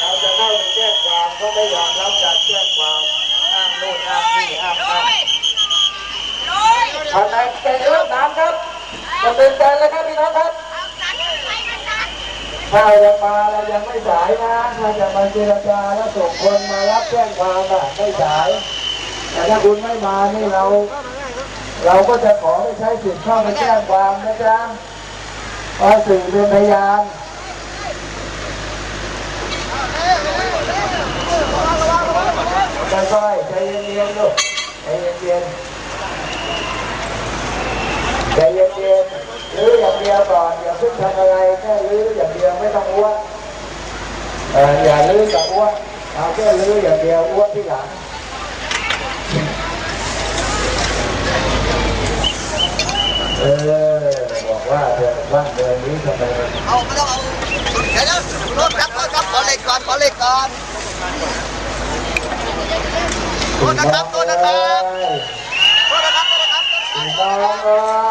เราจะเข้าไปแจ้งความเขาไม่ยอมรับการแจ้งความอ้างโน่นอ้างนี่อ้างนั่นภายในเป็นเรื่องน้ำครับดำเนินการแล้วครับพี่น้องครับถ้ายังมาเรายังไม่สายนะถ้าจะมาเจรจาแล้วส่งคนมารับแจ้งความอะไม่สาย แต่ถ้าคุณไม่มานี่เรา เราก็จะขอไปใช้สิทธิ์เข้าไปแจ้งความนะจ๊ะ เพราสื่อเป็นพยานค่อยๆใจเย็นๆลูกใจเย็นๆใจเย็นๆรื้ออย่างเดียวก่อนอย่าเพิ่งทำอะไรแค่รื้ออย่างเดียวไม่ต้องอ้วนอย่ารื้อกับอ้วนเอาแค่รื้ออย่างเดียวอ้วนที่หลังเออ ว่าเดือนว่าเดือนนี้ทำไมเอาไม่ต้องเอาเดี๋ยวนะรถครับรถครับขอเล็กก่อนขอเล็กก่อนโทษนะครับโทษนะครับโทษนะครับโทษนะครับ